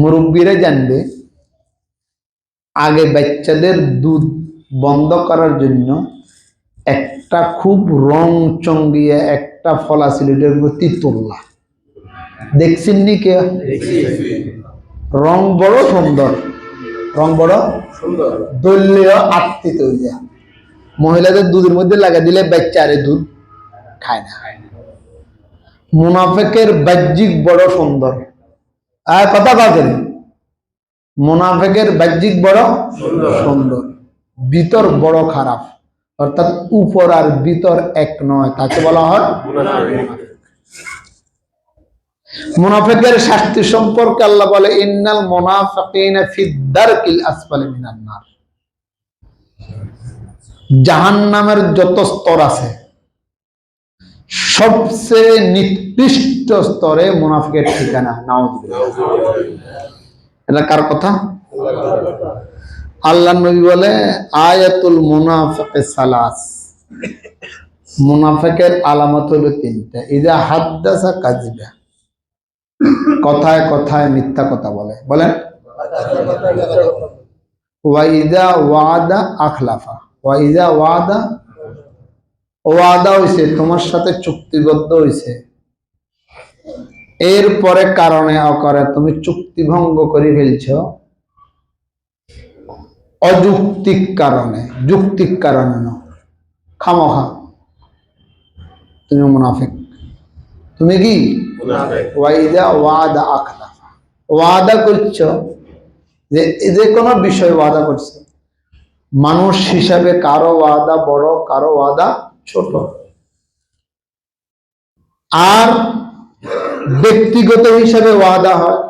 মুরব্বীরা জানবে আগে বাচ্চাদের দুধ বন্ধ করার জন্য একটা খুব রং চঙ্গিয়ে একটা ফলা উপর তিতুল্লা। দেখছেন নি কে? রং বড় সুন্দর। রং বড় সুন্দর। দলীয় আত্মিত হয়ে যায় মহিলাদের দুধের মধ্যে লাগা দিলে বাচ্চারে দুধ খায় না। মুনাফেকের বাহ্যিক বড় সুন্দর। আর কথা বাজেন মুনাফেকের বাহ্যিক বড় সুন্দর। ভিতর বড় খারাপ। অর্থাৎ উপর আর ভিতর এক নয় তাকে বলা হয় মুনাফেকের শাস্তি সম্পর্কে আল্লাহ বলে ইন্নাল মুনাফিকিনা ফিদ দারকিল আসফালি জাহান্নামের যত স্তর আছে সবচেয়ে নিকৃষ্ট স্তরে মুনাফিকের ঠিকানা নাউজুবিল্লাহ এটা কার কথা? আল্লাহ নবী বলে, আয়াতুল মুনাফিকে সালাস। মুনাফিকের আলামত হলো তিনটা। ইদা হাদ্দাসা কাজিবা কথায় কথায় মিথ্যা কথা বলে। বলেন। ওয়াইদা ওয়াদা আখলাফা। ওয়াইদা ওয়াদা ওয়াদা হইছে তোমার সাথে চুক্তিবদ্ধ হইছে। এরপরে কারণে অকারে তুমি চুক্তি ভঙ্গ করে ফেলছ। অযৌক্তিক কারণে যুক্তিক কারণে না। খামোখা। তুমি মুনাফিক। তুমি কি? ওয়াইদা ওয়াদা আখলাফা। ওয়াদা করছ যে যে কোনো বিষয় ওয়াদা করছে। মানুষ হিসাবে কারও ওয়াদা বড় কারও ওয়াদা ছোট। আর ব্যক্তিগত হিসাবে ওয়াদা হয়,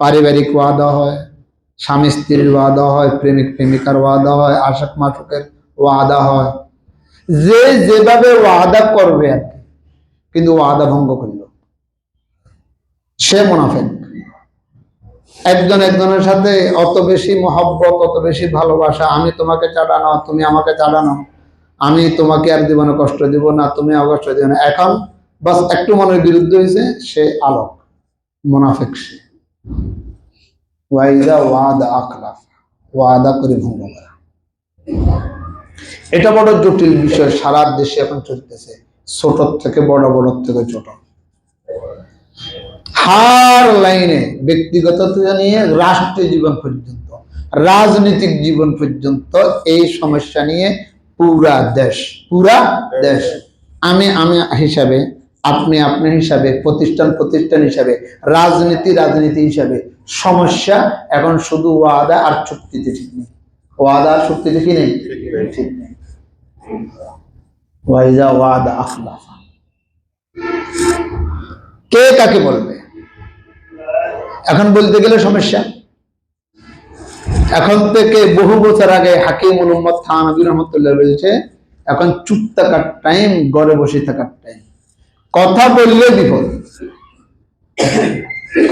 পারিবারিক ওয়াদা হয়, স্বামী স্ত্রীর ওয়াদা হয়, প্রেমিক প্রেমিকার ওয়াদা হয়, আশাক মাসুকের ওয়াদা হয়। যে যেভাবে ওয়াদা করবে আর কি, কিন্তু ওয়াদা ভঙ্গ করল। সে মুনাফেক। একজন একজনের সাথে অত বেশি মহব্বত, অত বেশি ভালোবাসা, আমি তোমাকে চাটানো তুমি আমাকে চাটানো আমি তোমাকে আর জীবনে কষ্ট দিব না, তুমি আমাকে কষ্ট দিও না। এখন বাস একটু মনের বিরুদ্ধে হয়েছে সে আলোক, মুনাফেক সে। ওয়াইদা ওয়াদা আখলাফ, ওয়াদা করে ভঙ্গ করা। এটা বড় জটিল বিষয়, সারা দেশে এখন চলতেছে, ছোট থেকে বড় বড় থেকে ছোট। হার লাইনে ব্যক্তিগত নিয়ে রাষ্ট্রীয় জীবন পর্যন্ত, রাজনৈতিক জীবন পর্যন্ত এই সমস্যা নিয়ে পুরা দেশ পুরা দেশ। আমি আমি হিসাবে আপনি আপনি হিসাবে প্রতিষ্ঠান প্রতিষ্ঠান হিসাবে রাজনীতি রাজনীতি হিসাবে সমস্যা এখন শুধু ওয়াদা আর চুক্তিতে ঠিক নেই। ওয়াদা আর চুক্তিতে কি নেই? ঠিক নেই। ওয়াদা আখলাফা কে কাকে বলবে? এখন বলতে গেলে সমস্যা। এখন থেকে বহু বছর আগে হাকিম মোহাম্মদ খান আবির রহমতুল্লাহ বলছে, এখন চুপ থাকার টাইম ঘরে বসে থাকার টাইম কথা বললে বিপদ।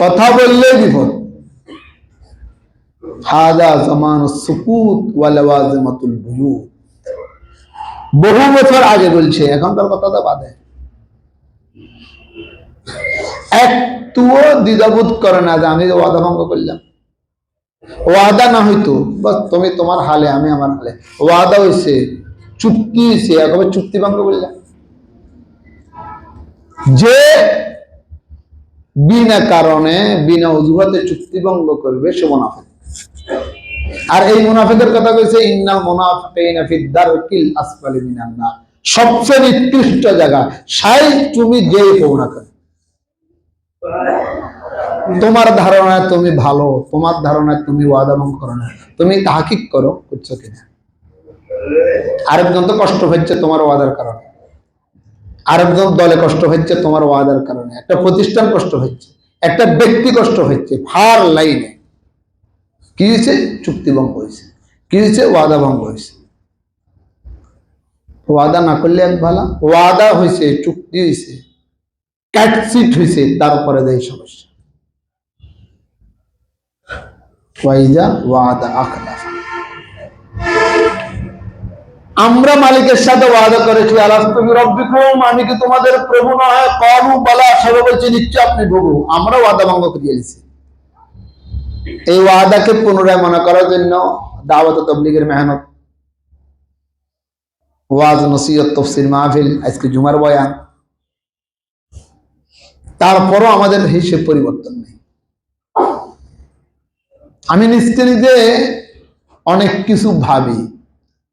কথা বললে বিপদ। হাদা জামান সুকুত ওয়ালাওয়াজিমাতুল বহু বছর আগে বলছে, এখন তার কথাটা বাদে। একটুও দ্বিধাবোধ করে না যে আমি ওয়াদা ভঙ্গ করলাম। ওয়াদা না হইতো, বাস তুমি তোমার হালে, আমি আমার হালে। ওয়াদা হয়েছে চুক্তি হয়েছে একবার চুক্তি ভঙ্গ করলাম যে বিনা কারণে, বিনা অজুহাতে চুক্তি ভঙ্গ করবে, সে মুনাফিক। আর এই মুনাফিকের কথা কইছে, ইন্নাল মুনাফিকিনা সবচেয়ে নিকৃষ্ট জায়গা। সাই তুমি যেই হও না তোমার ধারণায় তুমি ভালো, তোমার ধারণায় তুমি ওয়াদা ভঙ্গ করো না তুমি তাহাকিক করো, করছ কিনা? আরেকজন তো কষ্ট হচ্ছে তোমার ওয়াদার কারণে। আরেকজন দলে কষ্ট হচ্ছে তোমার ওয়াদার কারণে। একটা প্রতিষ্ঠান কষ্ট হচ্ছে, একটা ব্যক্তি কষ্ট হচ্ছে, ফার লাইনে। কি হয়েছে? চুক্তি ভঙ্গ হয়েছে। কি হয়েছে? ওয়াদা ভঙ্গ হয়েছে। ওয়াদা না করলে এক ভালা। ওয়াদা হয়েছে, চুক্তি হয়েছে ক্যাটসিট হয়েছে, তারপরে দেয় সমস্যা। ওয়াদা আমরা মালিকের সাথে ওয়াদা করেছি আলাস্তমি রব্বিকুম, আমি কি তোমাদের প্রভু নয়? কলু বালা সবাই বলছে নিশ্চয় আপনি প্রভু। আমরা ওয়াদা ভঙ্গ করে দিয়েছি এই ওয়াদাকে পুনরায় মনে করার জন্য দাওয়াত তবলিগের মেহনত, ওয়াজ, নসিহত, তফসির, মাহফিল, আজকে জুমার বয়ান, তারপরও আমাদের হিসেব পরিবর্তন নেই। আমি নিজে নিজে অনেক কিছু ভাবি।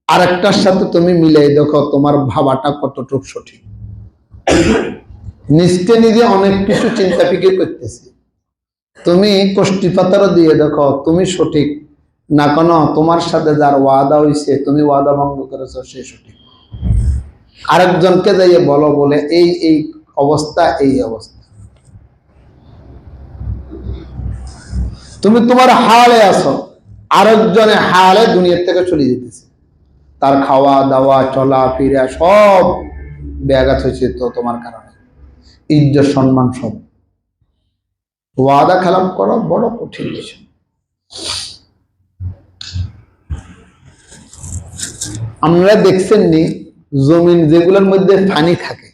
আরেকটার সাথে তুমি মিলাই দেখো তোমার ভাবাটা কতটুকু সঠিক। নিজে নিজে অনেক কিছু চিন্তা ফিকির করতেছি। তুমি কষ্টি পাতারও দিয়ে দেখো তুমি সঠিক। না কেন তোমার সাথে যার ওয়াদা হইছে, তুমি ওয়াদা ভঙ্গ করেছ, সে সঠিক। আরেকজনকে যাইয়ে বলো বলে, এই এই অবস্থা এই অবস্থা। তুমি তোমার হালে আছো আরেকজনে হালে দুনিয়ার থেকে চলে যেতেছে। তার খাওয়া দাওয়া চলা ফিরা সব ব্যাঘাত হয়েছে তো তোমার কারণে। ইজ্জত, সম্মান সব। ওয়াদা খেলাপ করা বড় কঠিন বিষয়। আমরা দেখছেন নি জমিন যেগুলোর মধ্যে পানি থাকে,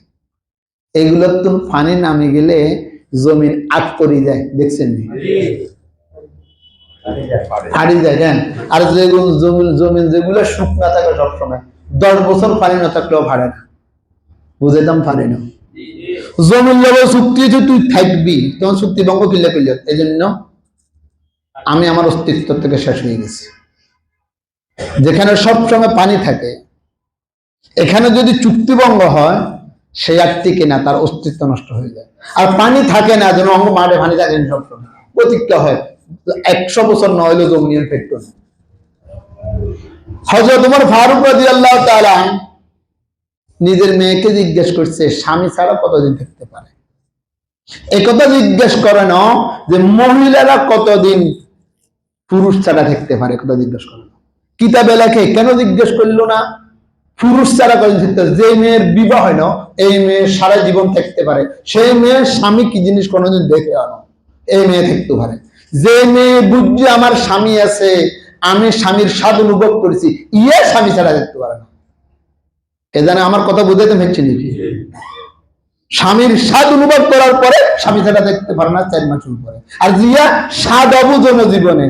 এগুলোর তো পানি নামে গেলে জমিন আট পরি যায়। দেখছেন নি হারি যায় হ্যাঁ আর যেগুলো জমিন জমিন যেগুলো শুকনা থাকে সবসময়, দশ বছর পানি না থাকলেও ভাড়ে না। বুঝাইতাম পারি না। জমিন লেভেল চুক্তি হয়েছে তুই থাকবি, তখন চুক্তি ভঙ্গ কিনলে কিনলে এই জন্য আমি আমার অস্তিত্ব থেকে শেষ হয়ে গেছি। যেখানে সবসময় পানি থাকে, এখানে যদি চুক্তিভঙ্গ হয়, সে আর টিকে না, তার অস্তিত্ব নষ্ট হয়ে যায়। আর পানি থাকে না, যেন অঙ্গ মাঠে পানি থাকে না সবসময়। প্রতিজ্ঞা হয়। একশো বছর না হইলেও জমিনের পেট্রো না হজরত তোমার ফারুক রাজি আল্লাহ তাআলা নিজের মেয়েকে জিজ্ঞেস করছে, স্বামী ছাড়া কতদিন থাকতে পারে? একথা জিজ্ঞেস করে না যে মহিলারা কতদিন পুরুষ ছাড়া থাকতে পারে কথা জিজ্ঞেস করে না। কিতাবে লেখে, কেন জিজ্ঞেস করল না? পুরুষ ছাড়া কতদিন থাকতে যে মেয়ের বিবাহ হয় না, এই মেয়ে সারা জীবন থাকতে পারে। সেই মেয়ের স্বামী কি জিনিস কোনোদিন দেখে আনো? এই মেয়ে থাকতে পারে। যে মেয়ে বুঝছে আমার স্বামী আছে আমি স্বামীর স্বাদ অনুভব করেছি ইয়ে স্বামী ছাড়া দেখতে পারে না। এ জানে আমার কথা বুঝাইতে হচ্ছে নাকি? স্বামীর স্বাদ অনুভব করার পরে স্বামী ছাড়া দেখতে পারে না চার মাস পরে আর জিয়া স্বাদ অবুজন জীবনে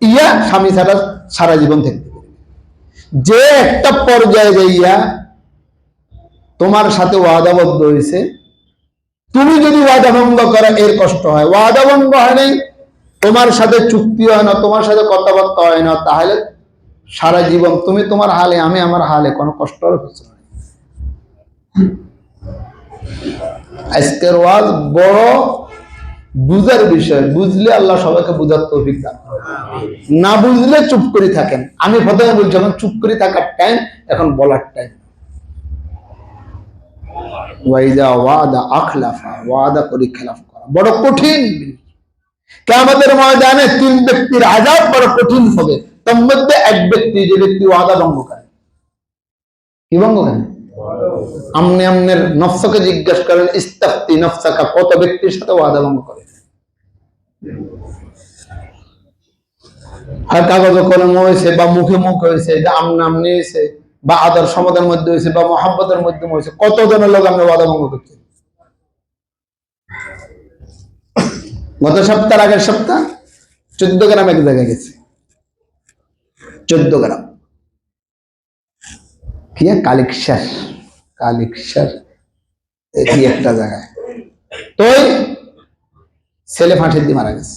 ইয়া স্বামী ছাড়া সারা জীবন থাকতে পারে। যে একটা পর্যায়ে যাইয়া তোমার সাথে ওয়াদাবদ্ধ হয়েছে তুমি যদি ওয়াদা ভঙ্গ করো এর কষ্ট হয়। ওয়াদা ভঙ্গ হয় নাই তোমার সাথে চুক্তি হয় না তোমার সাথে কথাবার্তা হয় না তাহলে সারা জীবন তুমি তোমার হালে আমি আমার হালে কোনো কষ্ট আজকের ওয়াজ বড় বুঝার বিষয় বুঝলে আল্লাহ সবাইকে বুঝার তৌফিক দান না বুঝলে চুপ করে থাকেন। আমি প্রথমে বলছি এখন চুপ করে থাকার টাইম এখন বলার টাইম ওয়াইদা ওয়াদা আখলাফা ওয়াদা করে খেলাফ করা। বড় কঠিন কেমতের ময়দানে তিন ব্যক্তির আজাব বড় কঠিন হবে। তার মধ্যে এক ব্যক্তি, যে ব্যক্তি ওয়াদা ভঙ্গ করে। কি ভঙ্গ করে? আমনে আমনের নফসকে জিজ্ঞেস করেন, ইস্তাফতি নফসাকা, কত ব্যক্তির সাথে ওয়াদা ভঙ্গ করে? হয় কাগজ কলম হয়েছে বা মুখে মুখ হয়েছে যে আমনে আমনে হয়েছে, বা আদর সমাদের মধ্যে হয়েছে, বা মহাব্বতের মধ্যে হয়েছে কত জনের লোক আমরা ওয়াদা ভঙ্গ করছি? গত সপ্তাহ আগের সপ্তাহ চোদ্দ গ্রাম এক জায়গায় গেছে। চোদ্দ গ্রাম। কি কালিকশাস কালিকশাস কি একটা জায়গায়। তো ছেলে ফাঁসির দিয়ে মারা গেছে।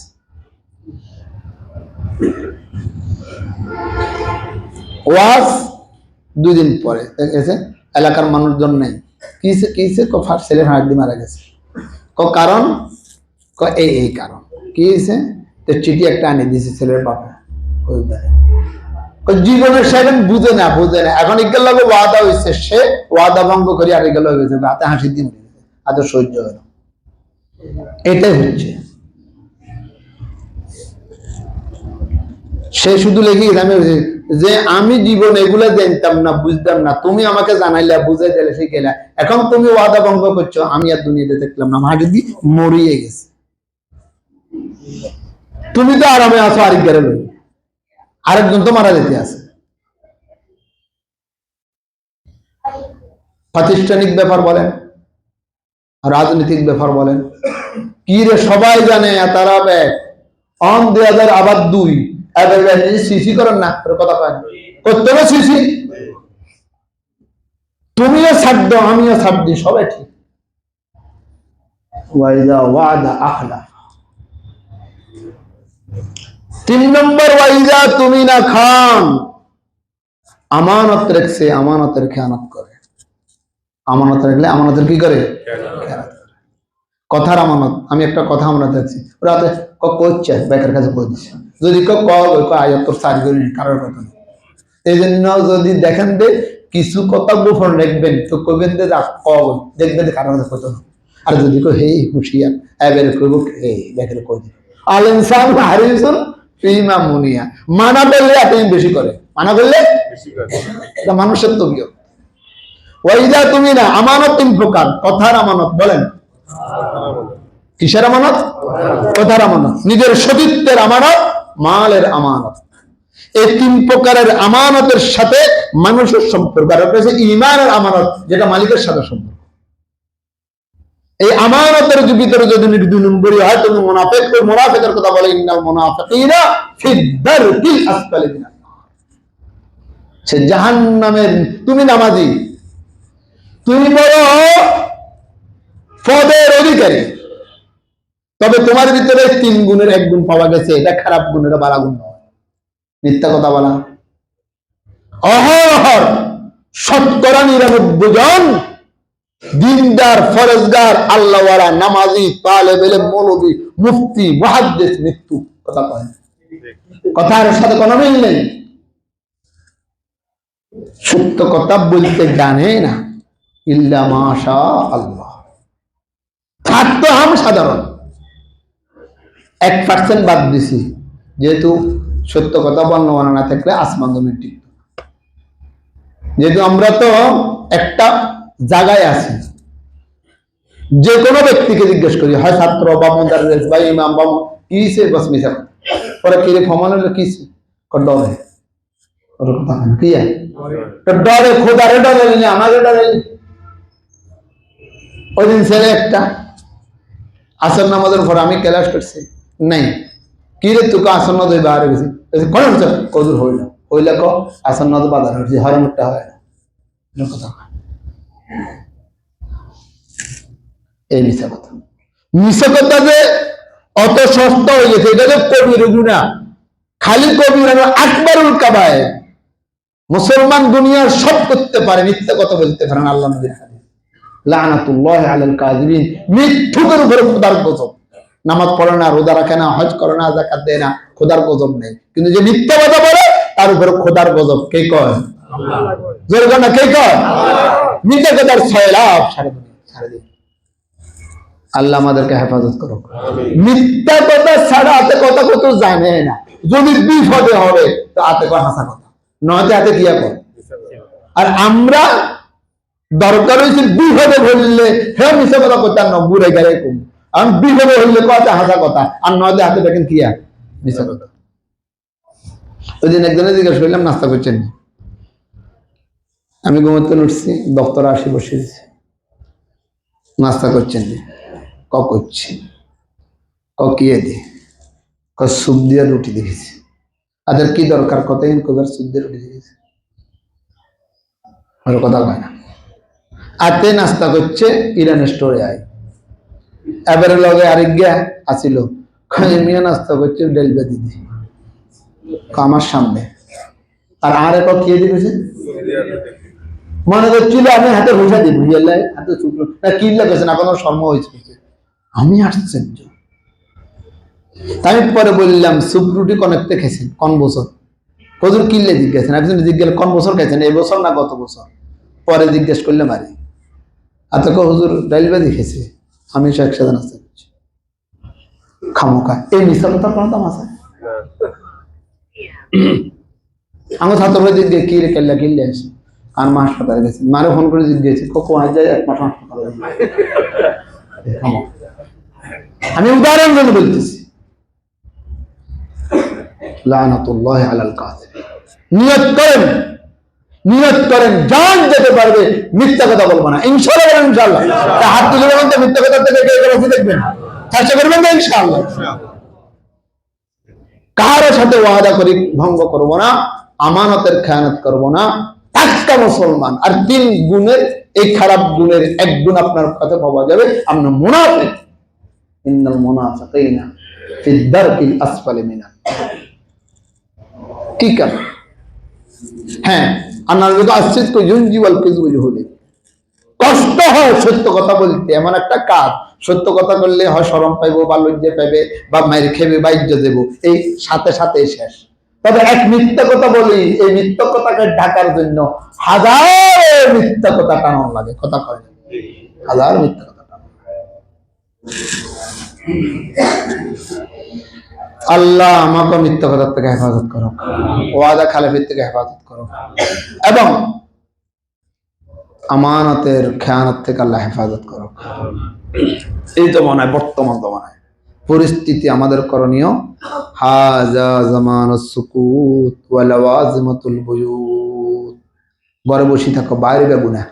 ওয়াজ দুই দিন পরে, এসে এলাকার মানুষজন নেই। কিসে কিসে ক ফাঁস, ছেলে ফাঁসির দিয়ে মারা গেছে। ক কারণ এই এই কারণ। কি হয়েছে তো চিঠি একটা আনি দিয়েছে ছেলের বাবা জীবনের সে বুঝে না বুঝে না। এখন ইজ্ঞাল লাগে ওয়াদা হয়েছে সে ওয়াদা ভঙ্গ করে আর ইজ্ঞাল হয়ে হাতে হাসি দিয়ে মরে হাতে সহ্য হয় না। এটাই হচ্ছে। সে শুধু লেগে আমি যে আমি জীবন এগুলা জানতাম না, বুঝতাম না। তুমি আমাকে জানাইলা, বুঝাই দিলে শিখেলা এখন তুমি ওয়াদা ভঙ্গ করছ, আমি আর দুনিয়াতে দেখলাম না। আমার যদি মরিয়ে গেছে। তুমি তো আরামে আছো আরেক লই আরেকজন তো মারা যেতে আছে। প্রাতিষ্ঠানিক ব্যাপার বলেন, রাজনৈতিক ব্যাপার বলেন, কি রে সবাই জানে তারা এক অন দুই হাজার আবার দুই। সিসি করেন না কথা কয়। করতে হবে সিসি? তুমিও ছাড় আমিও ছাড় সবাই ঠিক। ওয়াইদা ওয়াদা আখলা। তিন নম্বর ওয়াইদা তুমি না খান। আমানত রেখছে আমানতের খেয়ানত করে। আমানত রাখলে আমানতের কি করে? কথার আমানত, আমি একটা কথা আমরা দেখছি রাতে কচ্ছে বেকার কাছে কই দিচ্ছে যদি ক আয়াত তোর সারি করি কারোর কথা নেই এই জন্য যদি দেখেন যে কিছু কথা গোপন রাখবেন, তো কবেন যে কব, দেখবেন কারোর কথা না। আর যদি কো হে হুশিয়ার এবারে কইব হে বেকার কই দিবে? আল ইনসান হারিসুন ফিমা মুনিয়া। মানা করলে আপনি বেশি করে। মানা করলে? এটা মানুষের তবিয় ওয়াইদা তুমি না আমানত তিন প্রকার। কথার আমানত বলেন। কিসের আমানত? কথার আমানত। নিজের সতীত্বের আমানত মালের আমানত। এই তিন প্রকারের আমানতের সাথে মানুষের সম্পর্ক। আর ইমানের আমানত যেটা মালিকের সাথে সম্পর্ক। এই আমানতের ভিতরে যদি দুই নম্বরই হয় তুমি মোনাফেক মোনাফেকের কথা বলে, ইন্নাল মোনাফেকিনা ফিদ্দারকিল আসফালি তুমি নামাজি। তুমি বড় পদের অধিকারী। তবে তোমার ভিতরে তিন গুণের এক গুণ পাওয়া গেছে, এটা খারাপ গুণ, এটা বালা গুণ নয়। মিথ্যা কথা বলা। অহর শতকরা নিরানব্বই জন দিনদার, ফরজগার, আল্লাহওয়ালা, নামাজি তালে বেলে মৌলবী, মুফতি মহাদ্দেশ মৃত্যু। কথা কয় কথার সাথে কোনো মিল নেই। সত্য কথা বলতে জানে না। ইল্লা মাশা আল্লাহ থাকতো আম সাধারণ। এক পার্সেন্ট বাদ দিছি। যেহেতু সত্য কথা বর্ণমানা না থাকলে আসমান জমির ঠিক যেহেতু আমরা তো একটা জায়গায় আছি। যে কোনো ব্যক্তিকে জিজ্ঞেস করি, হয় ছাত্র বা মুদারিস বা ইমাম বা কিসে বস মিশা পরে কি রে ফমান হলো কর ডরে। কি ডরে খোদারে ডরে নি আমাকে ডরে। ওই দিন ছেলে একটা, আসর নামাজের পর আমি ক্লাস করছি। নাই। কি রে তোকে আসর নামাজ ওই বাইরে গেছি কোন কদুর হইল। হইলে ক, আসর নামাজ বাজার হচ্ছে হরমটা হয় না। কথা। এই কথা। কথা যে অত সস্তা হয়ে গেছে, এটা যে কবির গুণা খালি কবির মুসলমান দুনিয়ার সব করতে পারে, মিথ্যা কথা বলতে পারেন আল্লাহ নবীর লানাতুল্লাহ আলাল মিথ্যুকের উপরে খোদার গজব। নামাজ পড়ে না, রোজা রাখে না, হজ করে না, যাকাত দেয় না, খোদার গজব নেই। কিন্তু যে মিথ্যা কথা বলে, তার উপরে খোদার গজব কে কয়? জোর না, কে কয়? কথার ছয় লাভ আল্লাহ আমাদেরকে হেফাজত করো মিথ্যা কথা ছাড়া হাতে কথা কত জানে না। যদি বিপদে হবে তো হাতে কয় হাসা কথা। নয়তো হাতে কিয়া। কর আর আমরা দরকার হয়েছে বিপদে বললে হে মিশে কথা করতাম না বুড়ে গেলে কম। আমি বিপদে হইলে কথা হাসা কথা আর নয়তো হাতে দেখেন কিয়া মিশে কথা। ওই দিন একজনে জিজ্ঞেস করলাম নাস্তা করছেন না? আমি ঘুমোতে উঠছি, দপ্তর আসি, বসে দিছি নাস্তা করছেন ক? করছি ক কিয়ে দি। ক সুপ দিয়ে রুটি দেখেছি তাদের কি দরকার? কতদিন কবার সুপ দিয়ে রুটি দেখেছি আর কথা কয় না। আতে নাস্তা করছে ইরান স্টোরে আয়। এবারে লগে আরেক গিয়া আসিল। কয়, মিয়া নাস্তা করছে ডেলবে দিদি কয় আমার সামনে। আর আর কে দিয়েছে? মনে করছিল আমি হাতে পয়সা দিব ইয়াল্লাই হাতে শুকনো না কি লাগেছে না কোনো সম্ম হয়েছে? আমি আশ্চর্য তাই আমি পরে বললাম সুপ রুটি কনেকতে খেয়েছেন? কোন বছর? কজুর কিনলে জিজ্ঞাসেন একজন জিজ্ঞাসা কোন বছর খাইছেন এই বছর না গত বছর? পরে জিজ্ঞেস করলে মারি আর তোকে হুজুর ডাইলবাদি খেয়েছে? আমি সে একসাথে নাস্তা খামোকা এই মিশা কথা কোনো দাম আছে? আমার ছাত্র জিজ্ঞেস কি রে কেল্লা কিনলে আসে? আর মা হাসপাতালে গেছে। মারে ফোন করে জিজ্ঞেস কখন আজ যায়, এক মাস হাসপাতালে। আমি উদাহরণ জন্য বলতেছি। লানাতুল্লাহ আলাল কাযিব নিয়ত করেন। নিয়ত করেন জান যেতে পারবে, মিথ্যা কথা বলব না। হাত তুলে মিথ্যা কথা থেকে দেখবেন? চেষ্টা করবেন ইনশাআল্লাহ। সাথে ওয়াদা করি, ভঙ্গ করব না, আমানতের খেয়ানত করব না একটা মুসলমান আর তিন গুণের, এই খারাপ গুণের এক গুণ আপনার কাছে পাওয়া যাবে। আপনার কি কারণ? হ্যাঁ আনার যদি আসছে তো ইউনজি ওয়াল কিযবু ইহুদি কষ্ট হয় সত্য কথা বলতে, এমন একটা কাজ। সত্য কথা বললে হয় শরম পাইবো বা লজ্জা পাইবে বা মায়ের খেবে বা ইজ্জত দেবো। এই সাথে সাথে শেষ। তবে এক মিথ্যা কথা বলি, এই মিথ্যা কথাকে ঢাকার জন্য হাজার মিথ্যা কথা টানানো লাগে, কথা কয় হাজার মিথ্যা কথা আল্লাহ আমাকে মিথ্যা কথার থেকে হেফাজত করো ওয়াদা খালেফের থেকে হেফাজত করো এবং আমানতের খেয়ানত থেকে আল্লাহ হেফাজত করো এই জমানায়, বর্তমান জমানায় পরিস্থিতি আমাদের করণীয়। হাজা জামান ঘরে বসে থাকো, বাইরে যাব না।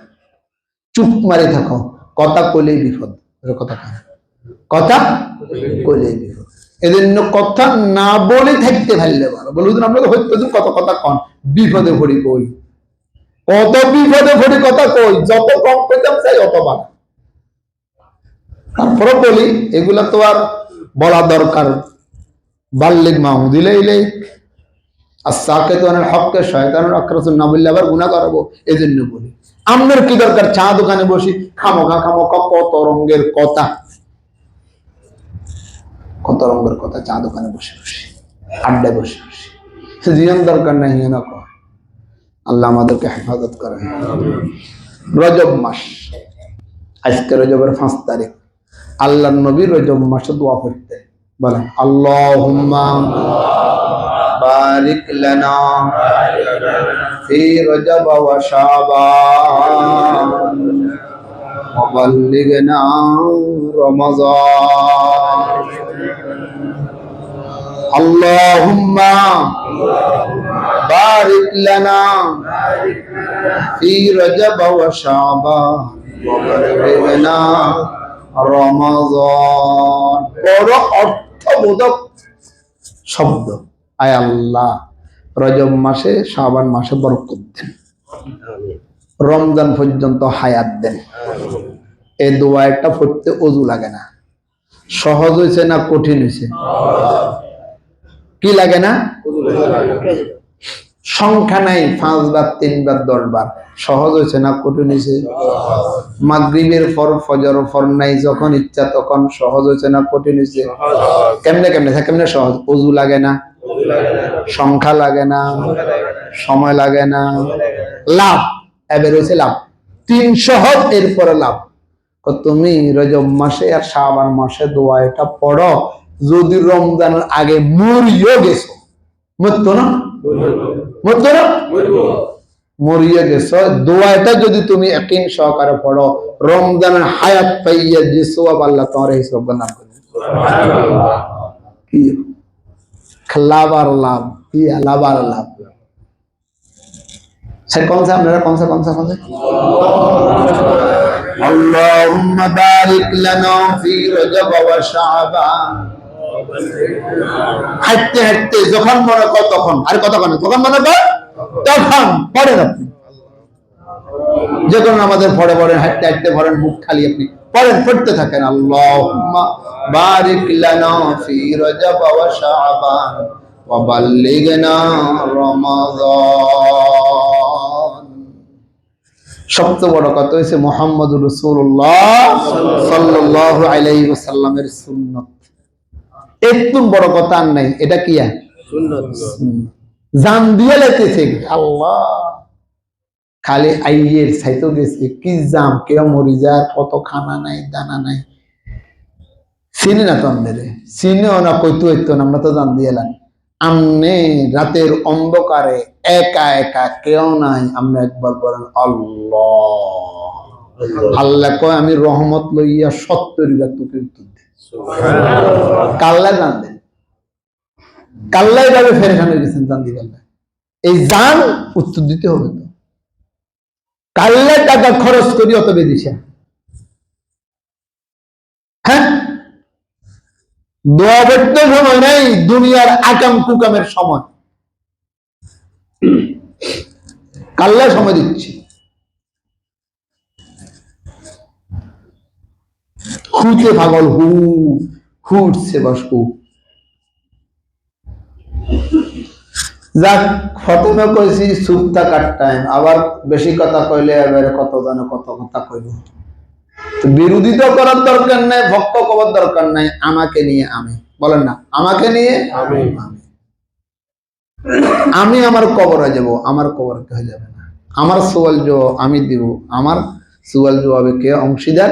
চুপ মারে থাকো। কথা কইলেই বিপদ। কথা কথা কইলেই বিপদ। এজন্য কথা না বলে থাকতে ভালো। ভালো বলুন কত কথা কন। বিপদে পড়ি কই? কত বিপদে ভরি কথা কই? যত কম পেতাম চাই অত বাড়া। তারপরে বলি, এগুলা তো আর বলা দরকার। বাল্লিক মাহুদিলে ইলে আর সাকে তো হককে শয়তানের আক্রাসুন না বললে আবার গুণা করাবো। এই জন্য বলি আমাদের কি দরকার? চা দোকানে বসি খামোখা খামোখা কত রঙের কথা। কত রঙের কথা? চা দোকানে বসে বসে আড্ডায় বসে বসে। জীবন দরকার নাই না কর আল্লাহ আমাদেরকে হেফাজত করেন। রজব মাস আজকে রজবের পাঁচ তারিখ। আল্লাহ নবী রজব মাসে দোয়া করতেন বলেন আল্লাহুম্মা বারিক লানা ফি রজব ওয়া শাবান وبلغنا رمضان اللهم بارك لنا في رجب وشعبان وبلغنا রমাজান। বড় অর্থবোধক শব্দ। আয় আল্লাহ রজব মাসে শাবান মাসে বরকত দেন। রমজান পর্যন্ত হায়াত দেন। এই দোয়াটা পড়তে অজু লাগে না। সহজ হয়েছে না কঠিন হয়েছে কি লাগে না? সংখ্যা নাই, পাঁচবার, তিনবার, দশবার। সহজ হয়েছে না কঠিন হয়েছে? মাগরিবের পর ফজর পর নাই, যখন ইচ্ছা তখন সহজ হয়েছে না কঠিন হয়েছে? কেমনে কেমনে? কেমনে সহজ? অজু লাগে না? সংখ্যা লাগে না? সময় লাগে না? লাভ এবার হয়েছে লাভ। তিন সহজ, এরপরে লাভ। তুমি রজব মাসে আর শাবান মাসে দোয়া এটা পড়ো। যদি রমজানের আগে মরিও গেছো, মরতো না? মরতো না মরিয়ে গেছ। দোয়াটা যদি তুমি একিন সহকারে পড়ো রমজানের হায়াত পাইয়া যে সোয়াব আল্লাহ তোমার এই সব নাম করে কি? হাঁটতে হাঁটতে, যখন মনে কর তখন। আর কতক্ষণ তখন মনে কর তখন পড়েন আপনি যখন আমাদের পড়ে পড়েন, হাঁটতে হাঁটতে পড়েন, মুখ খালি আপনি পড়েন, পড়তে থাকেন। আল্লাহুম্মা বারিক লানা ফি রজব ওয়া শাবান ওয়া বাল্লিগনা রমাদান। সবচেয়ে বড় কথা হয়েছে মোহাম্মদ রসুল্লাহ সাল্লাহ আলাই সাল্লামের সুন্নত। একটু বড় কথা আর নাই এটা কি জান দিয়ে লেতেছে আল্লাহ! খালি আইয়ের সাইতো গেছে কি জাম কেউ মরি যায় কত খানা নাই দানা নাই। চিনি না তো আমাদের চিনেও না কইতো হইতো না আমরা তো জান দিয়ে এলাম। আমনে রাতের অন্ধকারে একা একা কেউ নাই আমরা একবার বলেন আল্লাহ! আল্লাহ। কয় আমি রহমত লইয়া সত্তর তোকে উত্তর দিই কাল্লা জান দেন। হয়ে গেছেন দিবেন এই জান উত্তর দিতে হবে তো। কাল্লায় টাকা খরচ করি, অত বেদিসা হ্যাঁ? সময় নেই, দুনিয়ার আকাম কুকামের সময়। কাল্লা সময় দিচ্ছি। হুতে পাগল হু হুটছে বাস হু যাক প্রথমে কইছি চুপ থাকার টাইম আবার বেশি কথা কইলে এবার কত জানে কত কথা কইব। তো বিরোধিতা করার দরকার নাই ভক্ত করার দরকার নাই আমাকে নিয়ে আমি। বলেন না আমাকে নিয়ে আমি। আমি। আমি আমার কবরে যাব আমার কবর কেউ যাবে না। আমার সোয়াল জবাব আমি দিব আমার সোয়াল জবাবে কে? অংশীদার?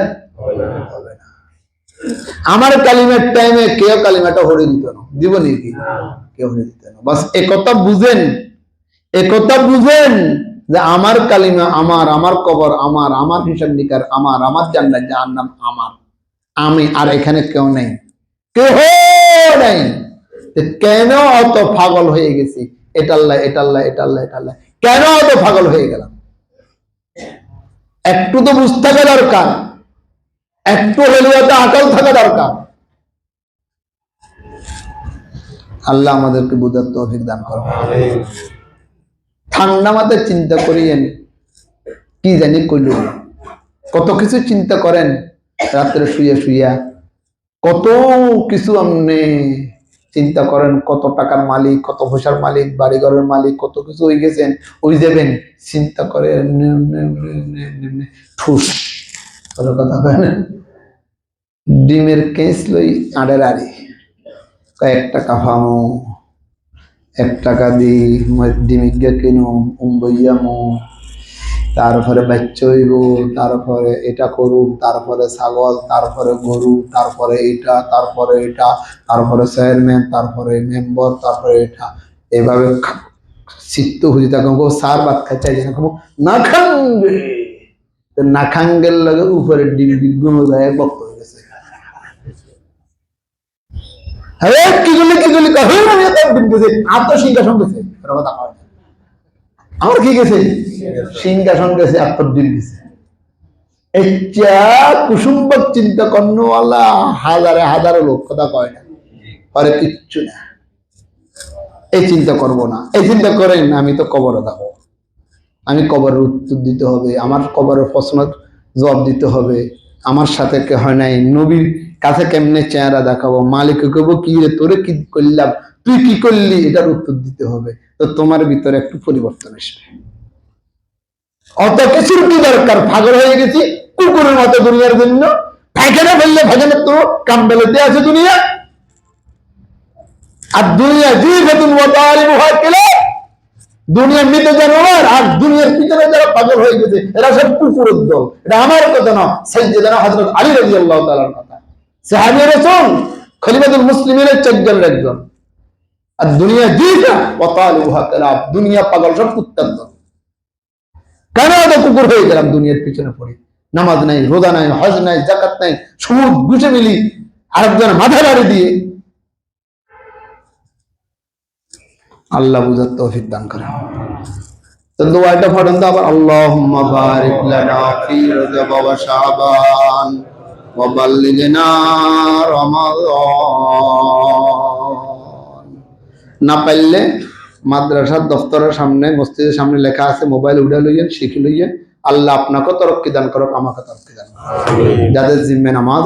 আমার কালিমের টাইমে কেউ কালিমাটা হরে দিত না দিব নাকি কেউ হরে দিত না। বাস একথা বুঝেন একথা বুঝেন যে আমার কালিমা আমার আমার কবর আমার আমার হিসাব নিকার আমার আমার জান্নাত জাহান্নাম আমার। আমি আর এখানে কেউ নেই। কেউ নেই। কেন অত পাগল হয়ে গেছি? এটা আল্লাহ এটা আল্লাহ এটা আল্লাহ এটা আল্লাহ। কেন অত পাগল হয়ে গেলাম? একটু তো বুঝতে থাকা দরকার। একটু হলেও আকাল থাকা দরকার আল্লাহ আমাদেরকে বুঝার তৌফিক দান করবে ঠান্ডা মাথায় চিন্তা করিয়েন কি জানি কইল কত কিছু চিন্তা করেন রাত্রে শুয়ে শুইয়া কত কিছু আপনি চিন্তা করেন কত টাকার মালিক কত পয়সার মালিক বাড়ি ঘরের মালিক কত কিছু হয়ে গেছেন ওই যাবেন চিন্তা করে ঠুস কথা ডিমের কেঁচ লই আড়ের আড়ি। কয়েক টাকা ফামো এক টাকা দি ডিমিজ্ঞা কিনো উম্বইয়ামো তারপরে বাচ্চা হইব, তারপরে এটা করুন তারপরে ছাগল, তারপরে গরু, তারপরে এটা তারপরে এটা, তারপরে চেয়ারম্যান, তারপরে মেম্বার, তারপরে এটা। এভাবে চিত্ত হুজি তাকে সার ভাত যেন কব না খাঙ্গে। না খাঙ্গের লাগে উপরে ডিম বিগুন হয়ে বক্ত হয়ে গেছে। আমার কি সিংহাসন চিন্তা কর্ণওয়ালা হাজারে হাজারো লোক, কথা কয় না। পরে কিচ্ছু না। এই চিন্তা করব না। এই চিন্তা করেন, আমি তো কবরে যাব আমি কবরের উত্তর দিতে হবে, আমার কবরের প্রশ্ন জবাব দিতে হবে। আমার সাথে কে হয় নাই নবীর কাছে কেমনে চেহারা দেখাবো? মালিক কেবো কি রে তোরে কি করলাম? তুই কি করলি? এটার উত্তর দিতে হবে। তো তোমার ভিতরে একটু পরিবর্তন আসবে। অত কিছুর কি দরকার? পাগল হয়ে গেছি কুকুরের মতো দুনিয়ার জন্য। ফাঁকেনে ফেললে ফাঁকেনে তো কাম বেলাতে আছে দুনিয়া। আর দুনিয়া জীবতুন দুনিয়া মৃত জানোয়ার আর দুনিয়ার পিছনে যারা পাগল হয়ে গেছে, এরা সব কুকুরের দল। এটা আমার কথা না সাইয়েদানা হযরত আলী রাদিয়াল্লাহু তালার কথা। সাহাবী খলিফাতুল মুসলিমিনের চারজনের একজন। আর দুনিয়া দুনিয়া পাগল সব কেন এত কুকুর হয়ে গেলাম দুনিয়ার পিছনে পড়ে? নামাজ নাই নাই, হজ নাই জাকাত নাই ঘুষে মিলি মাথা বাড়ি দিয়ে। আল্লাহ বুঝার তো তো আবার, আল্লাহুম্মা বারিক না পারলে মাদ্রাসার দফতরের সামনে, মসজিদের সামনে লেখা আছে, মোবাইল উঠে লইয়েন, শিখে লইয়েন আল্লাহ আপনাকে তরক্কি দান করুক, আমাকে তরক্কি দান। যাদের জিম্মে নামাজ